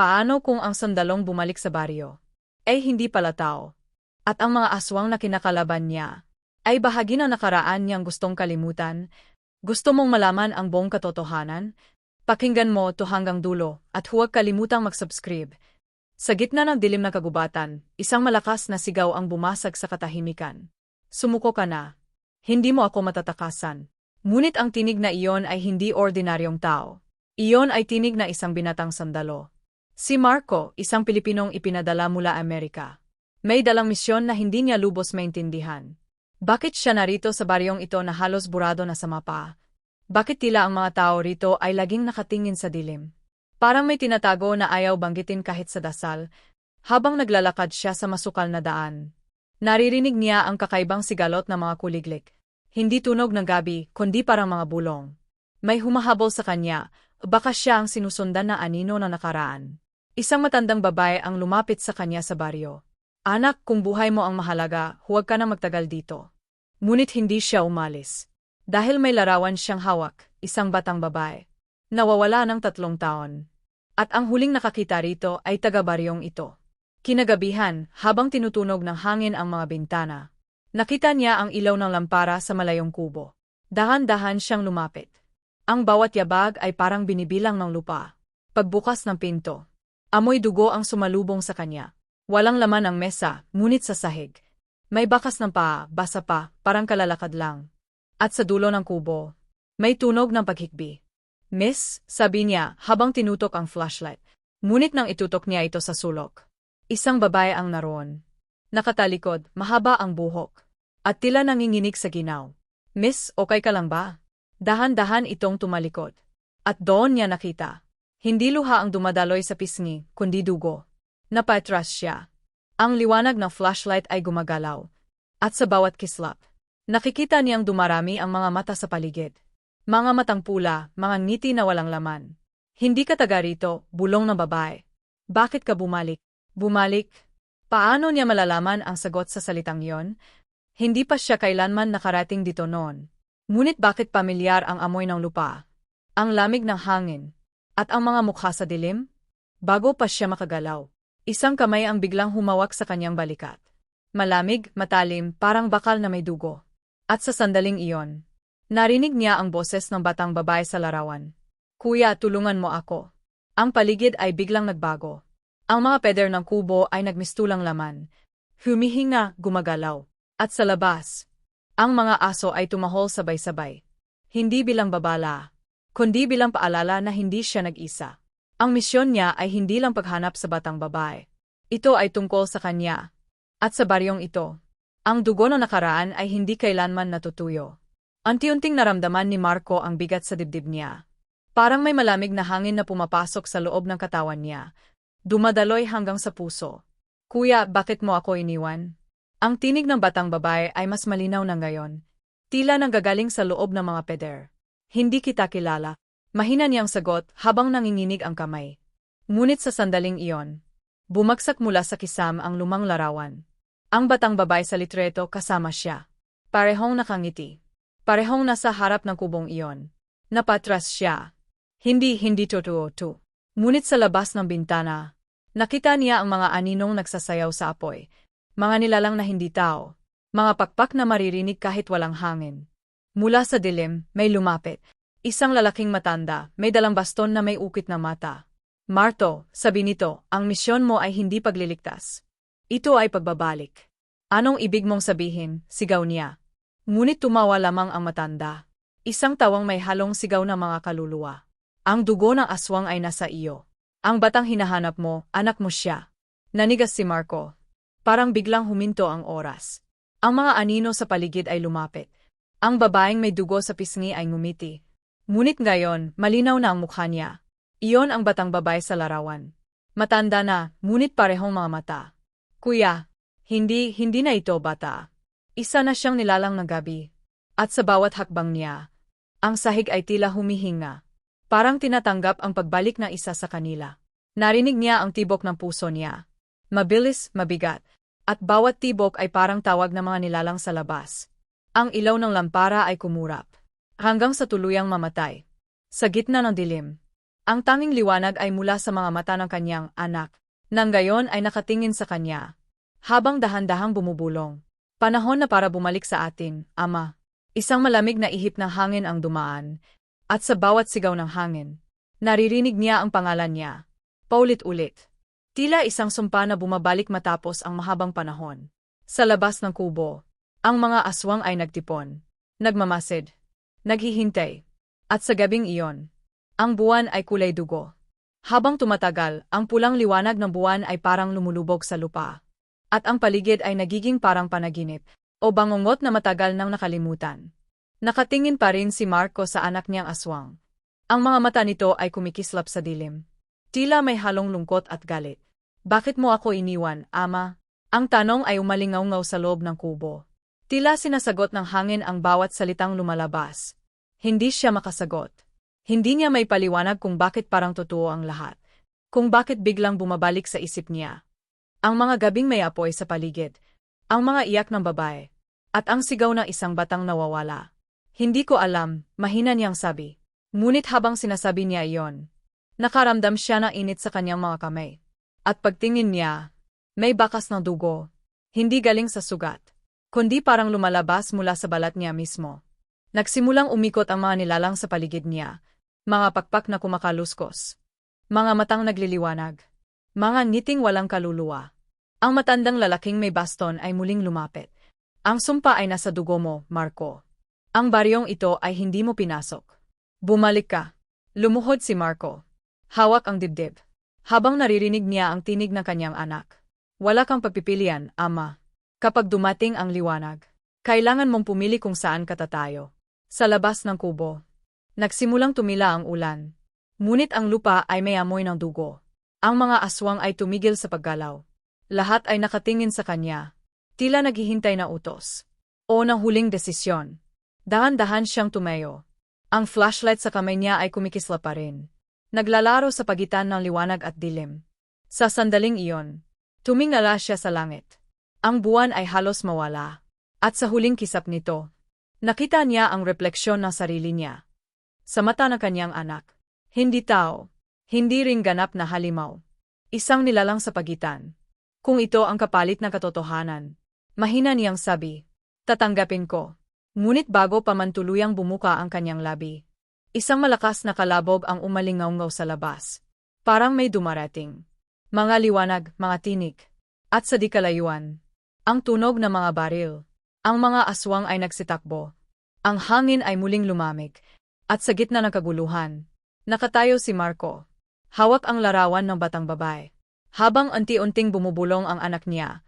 Paano kung ang sandalong bumalik sa baryo? Eh hindi pala tao. At ang mga aswang na kinakalaban niya ay bahagi ng nakaraan niyang gustong kalimutan. Gusto mong malaman ang buong katotohanan? Pakinggan mo to hanggang dulo at huwag kalimutang mag-subscribe. Sa gitna ng dilim na kagubatan, isang malakas na sigaw ang bumasag sa katahimikan. Sumuko ka na. Hindi mo ako matatakasan. Ngunit ang tinig na iyon ay hindi ordinaryong tao. Iyon ay tinig na isang binatang sandalo. Si Marco, isang Pilipinong ipinadala mula Amerika. May dalang misyon na hindi niya lubos maintindihan. Bakit siya narito sa baryong ito na halos burado na sa mapa? Bakit tila ang mga tao rito ay laging nakatingin sa dilim? Parang may tinatago na ayaw banggitin kahit sa dasal, habang naglalakad siya sa masukal na daan. Naririnig niya ang kakaibang sigalot ng mga kuliglik. Hindi tunog ng gabi, kundi parang mga bulong. May humahabol sa kanya, baka siya ang sinusundan na anino na nakaraan. Isang matandang babae ang lumapit sa kanya sa baryo. Anak, kung buhay mo ang mahalaga, huwag ka na magtagal dito. Ngunit hindi siya umalis. Dahil may larawan siyang hawak, isang batang babae. Nawawala ng tatlong taon. At ang huling nakakita rito ay taga-baryong ito. Kinagabihan, habang tinutunog ng hangin ang mga bintana, nakita niya ang ilaw ng lampara sa malayong kubo. Dahan-dahan siyang lumapit. Ang bawat yabag ay parang binibilang ng lupa. Pagbukas ng pinto, amoy dugo ang sumalubong sa kanya. Walang laman ang mesa, ngunit sa sahig. May bakas ng paa, basa pa, parang kalalakad lang. At sa dulo ng kubo, may tunog ng paghikbi. Miss, sabi niya habang tinutok ang flashlight. Ngunit nang itutok niya ito sa sulok. Isang babae ang naroon. Nakatalikod, mahaba ang buhok. At tila nanginginig sa ginaw. Miss, okay ka lang ba? Dahan-dahan itong tumalikod. At doon niya nakita. Hindi luha ang dumadaloy sa pisngi, kundi dugo. Napatras siya. Ang liwanag ng flashlight ay gumagalaw. At sa bawat kislap, nakikita niyang dumarami ang mga mata sa paligid. Mga matang pula, mga ngiti na walang laman. Hindi ka taga rito, bulong ng babae. Bakit ka bumalik? Bumalik? Paano niya malalaman ang sagot sa salitang yon? Hindi pa siya kailanman nakarating dito noon. Ngunit bakit pamilyar ang amoy ng lupa? Ang lamig ng hangin? At ang mga mukha sa dilim? Bago pa siya makagalaw. Isang kamay ang biglang humawak sa kanyang balikat. Malamig, matalim, parang bakal na may dugo. At sa sandaling iyon, narinig niya ang boses ng batang babae sa larawan. Kuya, tulungan mo ako. Ang paligid ay biglang nagbago. Ang mga peder ng kubo ay nagmistulang laman. Humihinga, gumagalaw. At sa labas, ang mga aso ay tumahol sabay-sabay. Hindi bilang babala, kundi bilang paalala na hindi siya nag-isa. Ang misyon niya ay hindi lang paghanap sa batang babae. Ito ay tungkol sa kanya. At sa baryong ito, ang dugo ng nakaraan ay hindi kailanman natutuyo. Anti-unting naramdaman ni Marco ang bigat sa dibdib niya. Parang may malamig na hangin na pumapasok sa loob ng katawan niya. Dumadaloy hanggang sa puso. Kuya, bakit mo ako iniwan? Ang tinig ng batang babae ay mas malinaw na ngayon. Tila nanggagaling sa loob ng mga peder. Hindi kita kilala. Mahina niyang sagot habang nanginginig ang kamay. Ngunit sa sandaling iyon, bumagsak mula sa kisam ang lumang larawan. Ang batang babae sa litreto kasama siya. Parehong nakangiti. Parehong nasa harap ng kubong iyon. Napatras siya. Hindi, hindi totoo to. Ngunit sa labas ng bintana, nakita niya ang mga aninong nagsasayaw sa apoy. Mga nilalang na hindi tao. Mga pakpak na maririnig kahit walang hangin. Mula sa dilim, may lumapit. Isang lalaking matanda, may dalang baston na may ukit na mata. Marto, sabi nito, ang misyon mo ay hindi pagliligtas. Ito ay pagbabalik. Anong ibig mong sabihin, sigaw niya. Ngunit tumawa lamang ang matanda. Isang tawang may halong sigaw ng mga kaluluwa. Ang dugo ng aswang ay nasa iyo. Ang batang hinahanap mo, anak mo siya. Nanigas si Marco. Parang biglang huminto ang oras. Ang mga anino sa paligid ay lumapit. Ang babaeng may dugo sa pisngi ay ngumiti. Ngunit ngayon, malinaw na ang mukha niya. Iyon ang batang babae sa larawan. Matanda na, ngunit parehong mga mata. Kuya, hindi, hindi na ito bata. Isa na siyang nilalang ng gabi. At sa bawat hakbang niya, ang sahig ay tila humihinga. Parang tinatanggap ang pagbalik ng isa sa kanila. Narinig niya ang tibok ng puso niya. Mabilis, mabigat. At bawat tibok ay parang tawag ng mga nilalang sa labas. Ang ilaw ng lampara ay kumurap hanggang sa tuluyang mamatay. Sa gitna ng dilim, Ang tanging liwanag ay mula sa mga mata ng kanyang anak, nang gayon ay nakatingin sa kanya. Habang dahan-dahang bumubulong. Panahon na para bumalik sa atin, Ama. Isang malamig na ihip ng hangin ang dumaan, at sa bawat sigaw ng hangin, naririnig niya ang pangalan niya. Paulit-ulit. Tila isang sumpa na bumabalik matapos ang mahabang panahon. Sa labas ng kubo, ang mga aswang ay nagtipon, nagmamasid, naghihintay, at sa gabing iyon, ang buwan ay kulay dugo. Habang tumatagal, ang pulang liwanag ng buwan ay parang lumulubog sa lupa. At ang paligid ay nagiging parang panaginip, o bangungot na matagal nang nakalimutan. Nakatingin pa rin si Marco sa anak niyang aswang. Ang mga mata nito ay kumikislap sa dilim. Tila may halong lungkot at galit. Bakit mo ako iniwan, ama? Ang tanong ay umalingaw-ngaw sa loob ng kubo. Tila sinasagot ng hangin ang bawat salitang lumalabas. Hindi siya makasagot. Hindi niya may paliwanag kung bakit parang totoo ang lahat. Kung bakit biglang bumabalik sa isip niya. Ang mga gabing may apoy sa paligid, ang mga iyak ng babae, at ang sigaw ng isang batang nawawala. Hindi ko alam, mahina niyang sabi. Ngunit habang sinasabi niya iyon, nakaramdam siya ng init sa kanyang mga kamay. At pagtingin niya, may bakas ng dugo, hindi galing sa sugat, kundi parang lumalabas mula sa balat niya mismo. Nagsimulang umikot ang mga nilalang sa paligid niya, mga pakpak na kumakaluskos, mga matang nagliliwanag, mga ngiting walang kaluluwa. Ang matandang lalaking may baston ay muling lumapit. Ang sumpa ay nasa dugo mo, Marco. Ang baryong ito ay hindi mo pinasok. Bumalik ka. Lumuhod si Marco. Hawak ang dibdib. Habang naririnig niya ang tinig ng kanyang anak. Wala kang pagpipilian, ama. Kapag dumating ang liwanag, kailangan mong pumili kung saan ka tatayo. Sa labas ng kubo. Nagsimulang tumila ang ulan. Ngunit ang lupa ay may amoy ng dugo. Ang mga aswang ay tumigil sa paggalaw. Lahat ay nakatingin sa kanya. Tila naghihintay na utos. O ng huling desisyon. Dahan-dahan siyang tumayo. Ang flashlight sa kamay niya ay kumikisla pa rin. Naglalaro sa pagitan ng liwanag at dilim. Sa sandaling iyon, tumingala siya sa langit. Ang buwan ay halos mawala. At sa huling kisap nito, nakita niya ang refleksyon ng sarili niya. Sa mata ng kanyang anak. Hindi tao, hindi ring ganap na halimaw. Isang nilalang sa pagitan. Kung ito ang kapalit na katotohanan, mahina niyang sabi, tatanggapin ko. Ngunit bago pa man tuluyang bumuka ang kanyang labi, isang malakas na kalabog ang umalingaw sa labas. Parang may dumarating. Mga liwanag, mga tinik. At sa di kalayuan, ang tunog ng mga baril. Ang mga aswang ay nagsitakbo. Ang hangin ay muling lumamig. At sa gitna ng kaguluhan, nakatayo si Marco. Hawak ang larawan ng batang babae. Habang unti-unting bumubulong ang anak niya.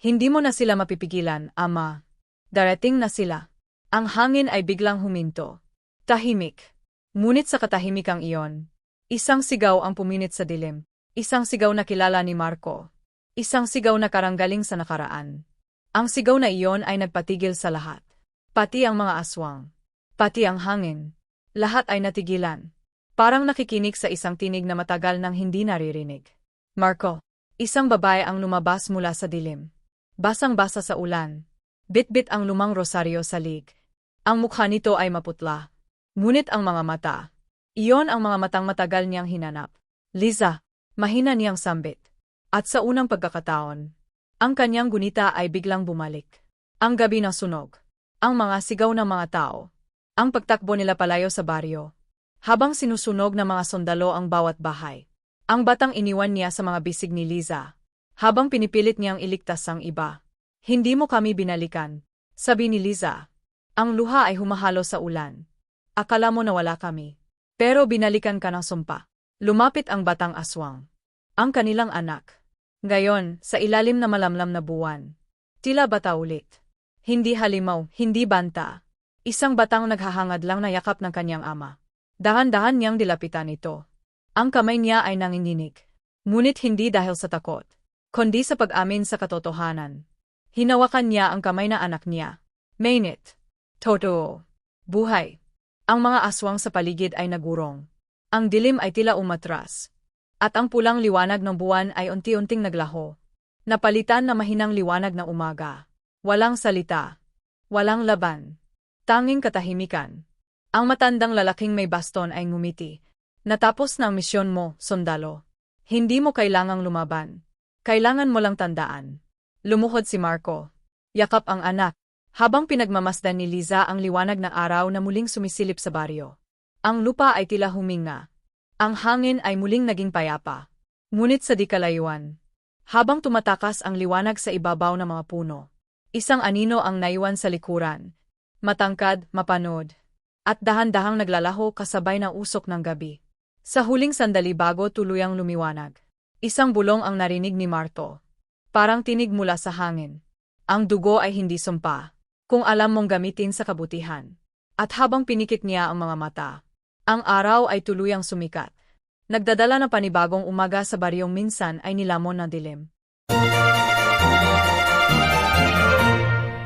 Hindi mo na sila mapipigilan, ama. Darating na sila. Ang hangin ay biglang huminto. Tahimik. Ngunit sa katahimikang iyon, isang sigaw ang puminit sa dilim. Isang sigaw na kilala ni Marco. Isang sigaw na karanggaling sa nakaraan. Ang sigaw na iyon ay nagpatigil sa lahat. Pati ang mga aswang. Pati ang hangin. Lahat ay natigilan. Parang nakikinig sa isang tinig na matagal nang hindi naririnig. Marco, isang babae ang lumabas mula sa dilim. Basang-basa sa ulan. Bit-bit ang lumang rosaryo sa lig. Ang mukha nito ay maputla. Ngunit ang mga mata. Iyon ang mga matang matagal niyang hinanap. Liza, mahina niyang sambit. At sa unang pagkakataon, ang kanyang gunita ay biglang bumalik. Ang gabi na sunog. Ang mga sigaw ng mga tao. Ang pagtakbo nila palayo sa baryo habang sinusunog ng mga sundalo ang bawat bahay. Ang batang iniwan niya sa mga bisig ni Liza, habang pinipilit niyang iligtas ang iba. Hindi mo kami binalikan, sabi ni Liza. Ang luha ay humahalo sa ulan. Akala mo nawala kami. Pero binalikan ka ng sumpa. Lumapit ang batang aswang. Ang kanilang anak. Ngayon, sa ilalim na malamlam na buwan. Tila bata ulit. Hindi halimaw, hindi banta. Isang batang naghahangad lang na yakap ng kanyang ama. Dahan-dahan niyang dilapitan ito. Ang kamay niya ay nanginginig. Ngunit hindi dahil sa takot, kundi sa pag-amin sa katotohanan. Hinawakan niya ang kamay na anak niya. Mainit. Totoo. Buhay. Ang mga aswang sa paligid ay nagurong. Ang dilim ay tila umatras. At ang pulang liwanag ng buwan ay unti-unting naglaho. Napalitan na mahinang liwanag ng umaga. Walang salita. Walang laban. Tanging katahimikan. Ang matandang lalaking may baston ay ngumiti. Natapos na ang misyon mo, sundalo. Hindi mo kailangang lumaban. Kailangan mo lang tandaan. Lumuhod si Marco. Yakap ang anak. Habang pinagmamasdan ni Liza ang liwanag ng araw na muling sumisilip sa baryo. Ang lupa ay tila huminga. Ang hangin ay muling naging payapa. Ngunit sa di kalayuan. Habang tumatakas ang liwanag sa ibabaw ng mga puno. Isang anino ang naiwan sa likuran. Matangkad, mapanood. At dahan-dahang naglalaho kasabay ng usok ng gabi. Sa huling sandali bago tuluyang lumiwanag. Isang bulong ang narinig ni Marto. Parang tinig mula sa hangin. Ang dugo ay hindi sumpa. Kung alam mong gamitin sa kabutihan. At habang pinikit niya ang mga mata, ang araw ay tuluyang sumikat. Nagdadala ng panibagong umaga sa baryong minsan ay nilamon na dilim.